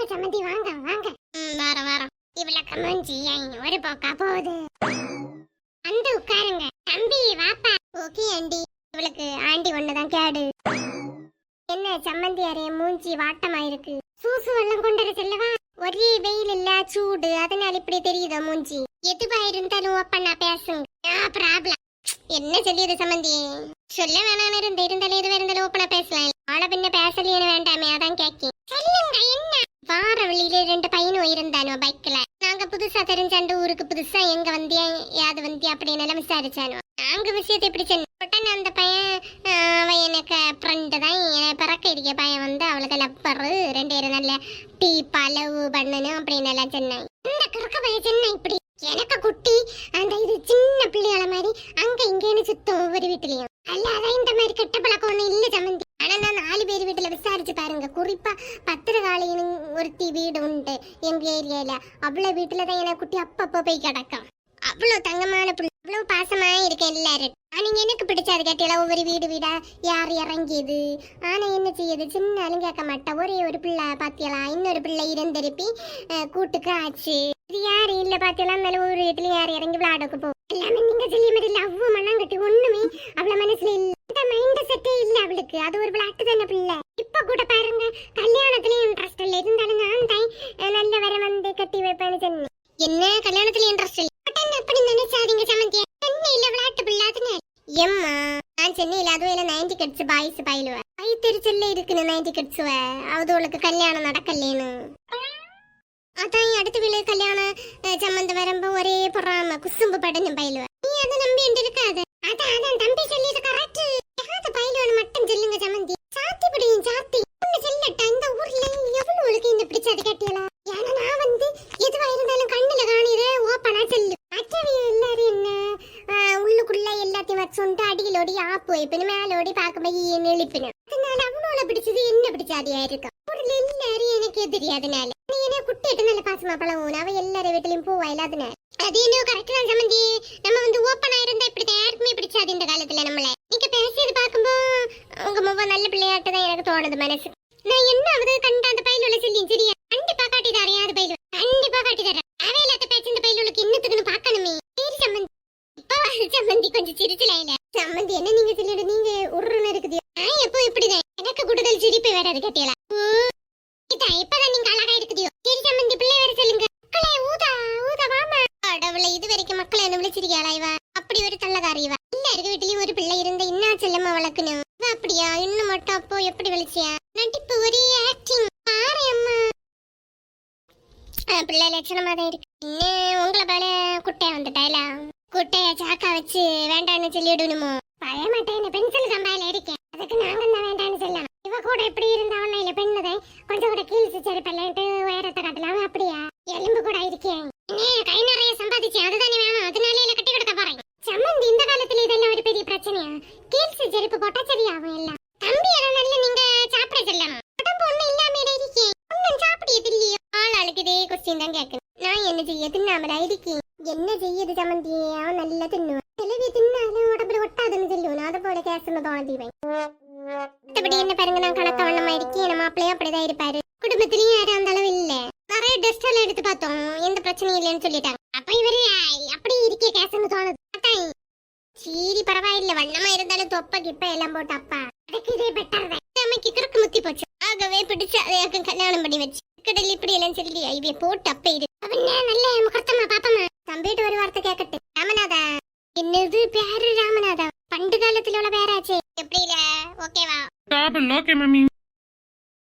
வாங்க சம்மந்தி வாங்க வாங்க. ம், வாரம் வாரம். இவ்வளவு கமஞ்சி ஒரு போக்கா போகுது? வந்து உட்காருங்க. தம்பி வாப்பா. Okay aunty. இவளுக்கு ஆண்டி ஒண்ணுதான் கேடு. என்ன சம்மந்தி அறைய மூஞ்சி வாட்டமா இருக்கு? சூசு வெள்ளம் கொண்டு செல்லவா? ஒரே வெயில் இல்ல சூடு. அதனால இப்படி தெரியுதா மூஞ்சி? எதுவா இருந்தாலும் ஓப்பனா பேசுங்க. ப்ராப்ளம் என்ன சொல்லியது சம்மந்தி சொல்ல வேணாம் இருந்த இருந்தாலும் எதுவா இருந்தாலும் ஓப்பனா பேசலாம். ஆள பின்ன பேசலையே வேண்டாமே அதான் கேக்கேன். சொல்லுங்க என்ன வார வழியில ரெண்டு பையனும் இருந்தானோ பைக்ல நாங்க புதுசா தெரிஞ்ச அந்த ஊருக்கு புதுசா எங்க வந்தியா யாது வந்தியா அப்படின்னு எல்லாம் விசாரிச்சானோ? நாங்க விஷயத்தை எப்படி சொன்னோம் அந்த பையன் அவன் எனக்கு ஃப்ரெண்டு தான். பிறக்க இருக்க பையன் வந்து அவளுக்கு லப்பரு ரெண்டு பேரும் நல்ல டீ பலவு பண்ணணும் அப்படின்னு எல்லாம் சொன்னாங்க. இந்த கிறுக்க பையன் சொன்ன இப்படி? எனக்கு குட்டி அந்த இது சின்ன பிள்ளைகள மாதிரி அங்க இங்கேன்னு சுத்தம் ஒவ்வொரு வீட்டுலயும். அல்லாத இந்த மாதிரி கெட்ட பழக்கம் ஒண்ணு இல்ல சம்மந்தி ஆனா நான் நாலு பேர் வீட்டுல விசாரிச்சு பாருங்க. குறிப்பா பத்திரகாளின்னு ஒருத்தி வீடு உண்டு எங்க ஏரியால. அவ்வளவு வீட்டுலதான் எனக்கு குட்டி அப்பப்போ போய் கிடக்கும். அவ்வளவு தங்கமான பிள்ளை அவ்வளவு பாசமா இருக்கேன் எல்லாரும். நீங்க எனக்கு பிடிச்சது கேட்டீங்களா? ஒவ்வொரு வீடு வீடா யார் இறங்கியது? ஆனா என்ன செய்யுது சின்னாலும் கேட்க மாட்டா. ஒரே ஒரு பிள்ளை பாத்தியலாம் இன்னொரு பிள்ளை இருந்திருப்பி கூட்டுக்கு ஆச்சு. இது யாரு? இல்ல பாத்தியலாம் மேல ஒரு வீட்டுல யார் இறங்கி விளையாடக்கு போ. எல்லாமே நீங்க சொல்லிய மாதிரி லவ் மண்ணாங்கட்டி ஒண்ணுமே அவ்வளவு மனசுல இல்ல. இந்த மைண்ட் செட்டே இல்ல அவளுக்கு. அது ஒரு விளையாட்டு தானே பிள்ளை. இப்ப கூட பாருங்க கல்யாணத்துலயும் இன்ட்ரெஸ்ட் இல்ல. இருந்தாலும் நான் தான் நல்ல வர வந்து கட்டி வைப்பேன்னு சொன்னேன். என்ன? கல்யாணத்துல இன்ட்ரெஸ்ட் இல்ல. உடனே அப்படி நினைச்சாதீங்க சமந்தியா சென்னையில விளையாட்டு பிள்ளாதுன்னு எம்மா நான் சென்னையில அதுவும் இல்ல நைன்டி கட்ஸ் பாய்ஸ் பயிலுவ. வயிற்றுச்சல்ல இருக்குன்னு நைன்டி கிட்ஸ் அவளுக்கு கல்யாணம் நடக்கலேன்னு. அதான் அடுத்த வீடு கல்யாணம் சம்மந்த சம்மந்தம் ஒரே பொறாம குசும்பு படம் பயிலுவ. நீ அதை நம்பி இருக்காது அதான் அதான் தம்பி சொல்லியது கரெக்ட் பயிலுவன்னு சொல்லுங்க சம்மந்தி. சாத்தி பிடியும் சாத்தி. ஒண்ணு சொல்லட்டா இந்த ஊர்ல எவ்வளவு ஒழுக்கு இந்த பிடிச்சது கட்டியலாம் ஏன்னா நான் வந்து எதுவா இருந்தாலும் கண்ணுல காணிற ஓப்பனா சொல்லு மற்றவை எல்லாரும் என்ன? உள்ளுக்குள்ள எல்லாத்தையும் வச்சு வச்சுண்டு அடியிலோடி ஆப்பு வைப்பினு. மேலோடி பார்க்கும்போது நெளிப்பினு அதனால அவனோட பிடிச்சது என்ன பிடிச்சாதியா இருக்கும் ஊர்ல எல்லாரும் எனக்கு தெரியாதனால நீ என்ன குட்டிட்டு நல்ல பாசமா பழகும் அவ எல்லாரும் வீட்டிலையும் பூவா இல்லாதனால அது என்ன கரெக்ட் தான் சம்பந்தி நம்ம வந்து ஓப்பனா இருந்தா இப்படி யாருக்குமே பிடிச்சாது இந்த காலத்துல நம்மள. உங்க நல்ல பிள்ளையாட்டு தான் எனக்கு தோணுது மனசு. நான் என்னாவது கண்ட அந்த பயிலுள்ள சொல்லி சரியா கண்டிப்பா காட்டி தரேன் அது பயிலு. கண்டிப்பா காட்டி தரேன். அவையில்லாத பேச்சு இந்த பயிலுக்கு இன்னத்துக்குன்னு பாக்கணுமே சரி சம்பந்தி. இப்ப வர சம்பந்தி கொஞ்சம் சிரிச்சல இல்ல. சம்பந்தி என்ன நீங்க சொல்லிடு நீங்க உருன்னு இருக்குது. நான் எப்போ இப்படிதான்? எனக்கு கூடுதல் சிரிப்பு வேற அது கேட்டியலா? இதான் இப்பதான் நீங்க அழகா இருக்குதியோ சரி சம்பந்தி பிள்ளை வேற சொல்லுங்க. மக்களே ஊதா ஊதா வாமா. கடவுளை இது வரைக்கும் மக்களை என்ன விழிச்சிருக்கியாளா இவ? அப்படி ஒரு தள்ளதாரி இவ. எல்லாருக்கு வீட்லயும் ஒரு பிள்ளை இருந்த இன்னா செல்லமா வளர்க்கணும்? அப்படியா? இன்னும் மட்டும் அப்போ எப்படி வலிச்சியா நடிப்பு ஒரே ஆக்டிங் பாரு அம்மா. பிள்ளை லட்சணமா தான் இருக்கு. இன்னும் உங்களை போல குட்டையா வந்துட்டாயில? குட்டைய சாக்கா வச்சு வேண்டாம்னு சொல்லிடணுமோ? பழைய மாட்டேன் பென்சில் சம்பாயில இருக்கேன் அதுக்கு நாங்க தான் வேண்டாம்னு சொல்லலாம் இவ கூட எப்படி இருந்தா இல்ல பெண்ணுதை கொஞ்சம் கூட கீழ்ச்சி செருப்பல்லேன்ட்டு உயரத்தை காட்டலாம். அப்படியா? எலும்பு கூட இருக்கேன் இன்னும் கை நிறைய சம்பாதிச்சு. அதுதானே வேணும். அதனால இல்ல கட்டி கொடுக்க போறேன். சம்மந்தி இந்த காலத்துல இதெல்லாம் ஒரு பெரிய பிரச்சனையா? செருப்பு போட்டா சரியாகும் எல்லாம் தம்பி எல்லாம் நல்ல நீங்க சாப்பிட செல்லணும் உடம்பு ஒண்ணு இல்லாம இருக்கேன் ஒன்னும் சாப்பிடியது இல்லையோ? ஆள் ஆளுக்கு இதே கொஸ்டின் தான் கேட்கணும். நான் என்ன செய்ய? தின்னாமல இருக்கேன் என்ன செய்யுது சமந்தி அவன் நல்லா தின்னுவான். கிளவி தின்னாலும் உடம்புல ஒட்டாதுன்னு சொல்லுவோம் அதை போல கேசன்னு தோணதிவேன் மற்றபடி என்ன பாருங்க நான் கணக்க வண்ணமா இருக்கேன். நம்ம மாப்பிள்ளையும் அப்படிதான் இருப்பாரு. குடும்பத்திலயும் யாரும் அந்த அளவு இல்ல. நிறைய டெஸ்ட் எல்லாம் எடுத்து பார்த்தோம். எந்த பிரச்சனையும் இல்லைன்னு சொல்லிட்டாங்க அப்ப இவரு ஐ, அப்படி இருக்கே கேசன்னு தோணுது அதான். இல்ல வண்ணமா இருந்தாலும் தொப்ப கிப்ப எல்லாம் போட்டு அப்பா. அதுக்கு இதே பெட்டர் தான். அம்மைக்கு முத்தி போச்சு. ஆகவே பிடிச்சு அதையாக்கும் கல்யாணம் பண்ணி வச்சு. கடல் இப்படி எல்லாம் சொல்லி ஐவே போட்டு அப்ப இரு. அவன் நல்ல முகத்தம்மா பாப்பமா? தம்பிட்டு ஒரு வார்த்தை கேட்கட்டு ராமநாதா என்னது பேரு ராமநாதா? பண்டு காலத்துல உள்ள பேராச்சே. எப்படி இல்ல ஓகேவா ஓகே மம்மி